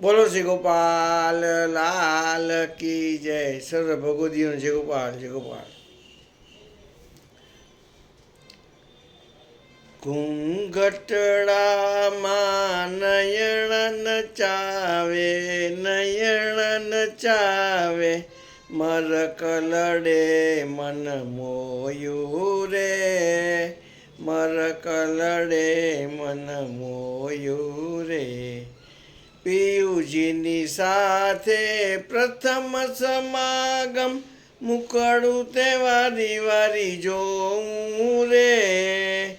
બોલો શ્રી ગોપાલ, લાલ કી જય. સર્વ ભગવદીઓ જય ગોપાલ જય ગોપાલ. ઘૂંઘટડામાં નયણ નચાવે નયણ નચાવે મર કલડે મન મોયું રે. મર કલડે મન મોયું પિયુજીની સાથે પ્રથમ સમાગમ મુકડું તે વારી વારી જોઉં રે.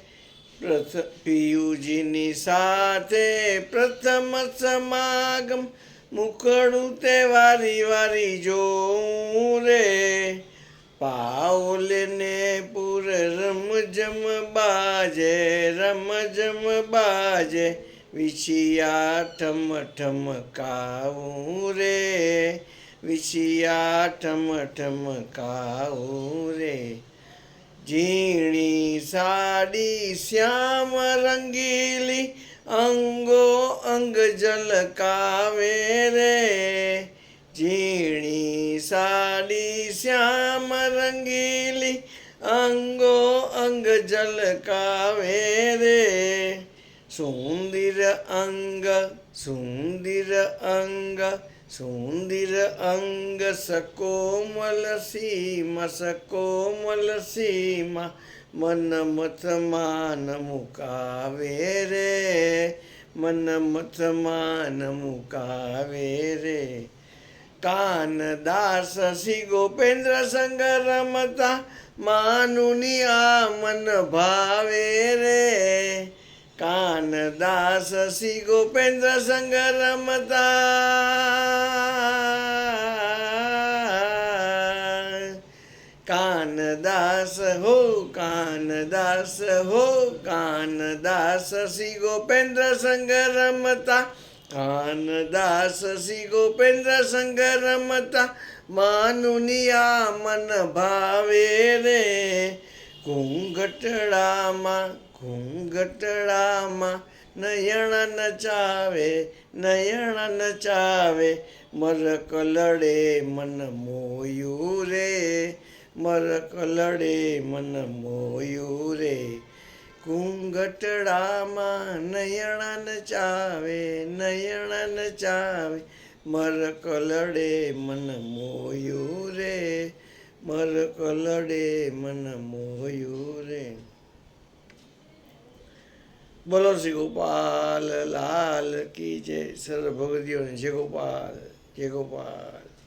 પિયુજીની સાથે પ્રથમ સમાગમ મુકડું તે વારી વારી જોઉં રે. પાઉલને પુર રમજમ બાજે રમજમ બાજે વિશિયા ઠમ ઠમ કાવું રે. વિશિયા ઠમ ઠમ કાવું રે. ઝીણી સાડી શ્યામ રંગીલી અંગો અંગ જલકાવે રે. ઝીણી સાડી શ્યામ રંગીલી અંગો અંગ જલકાવે રે. સુંદર અંગ સુંદર અંગ સુંદર અંગ સકોમલ સીમા સકોમલ સીમા મન મથમાન મુકાવે રે મન મથમાન મુકાવે રે કાનદાસ શ્રી ગોપેન્દ્ર સંગ રમતા માનુની આ મન ભાવે રે કાનદાસ શ્રી ગોપેન્દ્ર સંગ રમતા. કાનદાસ હો કાનદાસ હો, કાનદાસ શ્રી ગોપેન્દ્ર સંગ રમતા. કાનદાસ શ્રી ગોપેન્દ્ર સંગ રમતા. માનુનિયા મન ભાવે રે. ઘૂંઘટડામાં ઘૂંઘટડામાં નયણ નચાવે નયણ નચાવે મર કલડે મન મોયું રે મર કલડે મન મોયું રે. ઘૂંઘટડામાં નયણ નચાવે નયણ નચાવે મર કલડે મન મોયું રે. મર કલડે મન મોયું રે. બોલો શ્રી ગોપાલ લાલ કી જય. સર્વ ભગવતીઓને જય ગોપાલ જય ગોપાલ.